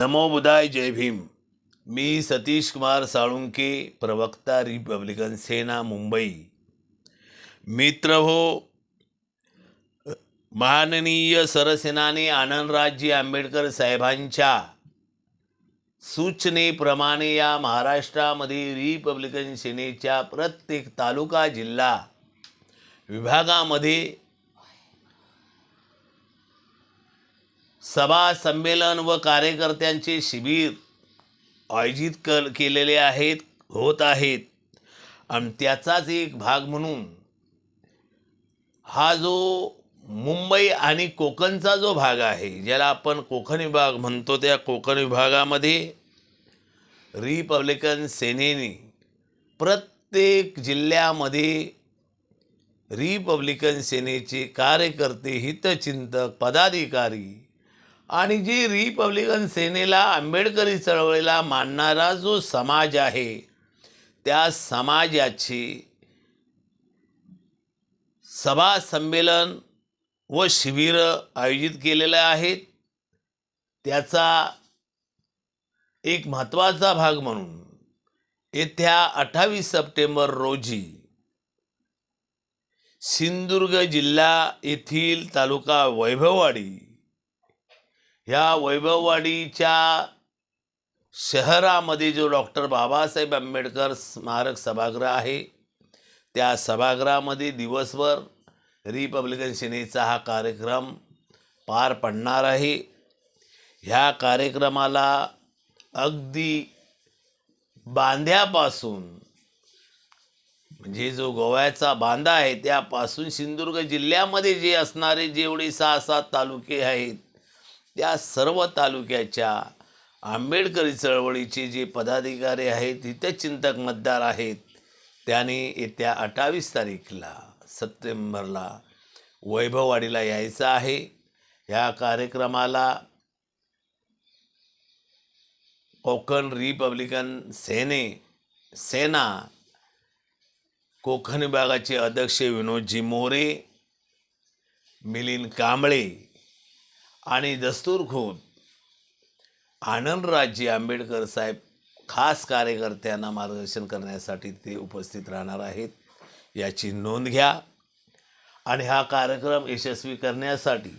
नमो बुधाय जय भीम. मी सतीश कुमार साळुंके प्रवक्ता रिपब्लिकन सेना मुंबई. मित्र हो माननीय सरसेनाने आनंदराजजी आंबेडकर साहेबांच्या सूचनेप्रमाणे या महाराष्ट्रामध्ये रिपब्लिकन सेनेच्या प्रत्येक तालुका जिल्हा विभागामध्ये सभा संमेलन व कार्यकर्त्यांचे शिबिर आयोजित कर केलेले आहेत होत आहेत. आणि त्याचाच एक भाग म्हणून हा जो मुंबई आणि कोकणचा जो भाग आहे ज्याला आपण कोकण विभाग म्हणतो त्या कोकण विभागामध्ये रिपब्लिकन सेनेने प्रत्येक जिल्ह्यामध्ये रिपब्लिकन सेनेचे कार्यकर्ते हितचिंतक पदाधिकारी आणि जी रिपब्लिकन सेनेला आंबेडकरी चळवळीला मानणारा जो समाज आहे त्या समाजाची सभा संमेलन व शिबिरं आयोजित केलेलं आहेत. त्याचा एक महत्त्वाचा भाग म्हणून येत्या अठ्ठावीस सप्टेंबर रोजी सिंधुदुर्ग जिल्हा येथील तालुका वैभववाडी ह्या वैभववाडीच्या शहरामध्ये जो डॉक्टर बाबासाहेब आंबेडकर स्मारक सभागृह आहे त्या सभागृहामध्ये दिवसभर रिपब्लिकन सेनेचा हा कार्यक्रम पार पडणार आहे. ह्या कार्यक्रमाला अगदी बांध्यापासून म्हणजे जो गोव्याचा बांधा आहे त्यापासून सिंधुदुर्ग जिल्ह्यामध्ये जे असणारे जेवढे सहा सात तालुके आहेत त्या सर्व तालुक्याच्या आंबेडकरी चळवळीचे जे पदाधिकारी आहेत हितचिंतक मतदार आहेत त्याने येत्या अठ्ठावीस तारीखला सप्टेंबरला वैभववाडीला यायचं आहे. ह्या कार्यक्रमाला कोकण रिपब्लिकन सेने सेना कोकण विभागाचे अध्यक्ष विनोदजी मोरे मिलिंद कांबळे आणि दस्तूरखून आनंदराजी आंबेडकर साहेब खास कार्यकर्त्यांना मार्गदर्शन करण्यासाठी ते उपस्थित राहणार आहेत याची नोंद घ्या. आणि हा कार्यक्रम यशस्वी करण्यासाठी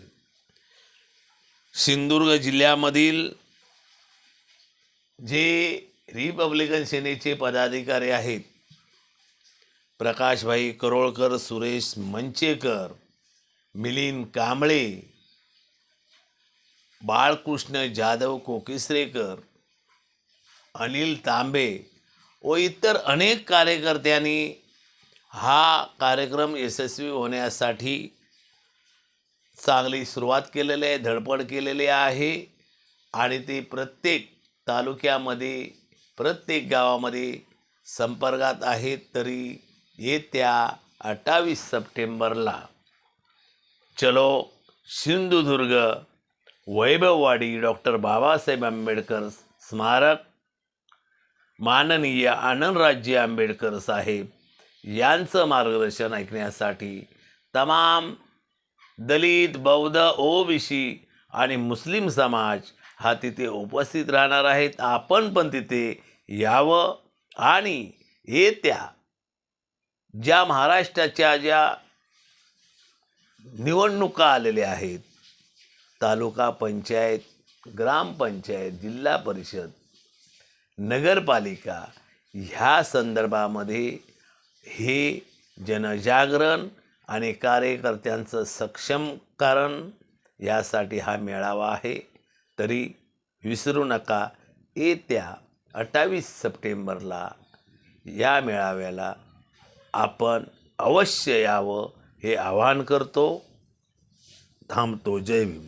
सिंधुदुर्ग जिल्ह्यामधील जे रिपब्लिकन सेनेचे पदाधिकारी आहेत प्रकाशभाई करोळकर सुरेश मंचेकर मिलिंद कांबळे बाळकृष्ण जाधव कोकिसरेकर अनिल तांबे व इतर अनेक कार्यकर्त्यांनी हा कार्यक्रम यशस्वी होण्यासाठी चांगली सुरुवात केलेली आहे धडपड केलेली आहे आणि ते प्रत्येक तालुक्यामध्ये प्रत्येक गावामध्ये संपर्कात आहेत तरी येत्या अठ्ठावीस सप्टेंबरला. चलो सिंधुदुर्ग वैभववाडी डॉक्टर बाबासाहेब आंबेडकर स्मारक माननीय आनंदराज्य आंबेडकर साहेब यांचं मार्गदर्शन ऐकण्यासाठी तमाम दलित बौद्ध ओबीसी आणि मुस्लिम समाज हा तिथे उपस्थित राहणार आहेत. आपण पण तिथे यावं आणि येत्या ज्या महाराष्ट्राच्या ज्या निवडणुका आलेल्या आहेत तालुका पंचायत ग्रामपंचायत जिल्हा परिषद नगरपालिका ह्या संदर्भामध्ये हे जनजागरण आणि कार्यकर्त्यांचं सक्षमकरण यासाठी हा मेळावा आहे. तरी विसरू नका येत्या अठ्ठावीस सप्टेंबरला या मेळाव्याला आपण अवश्य यावं हे आवाहन करतो. थांबतो जय भीम.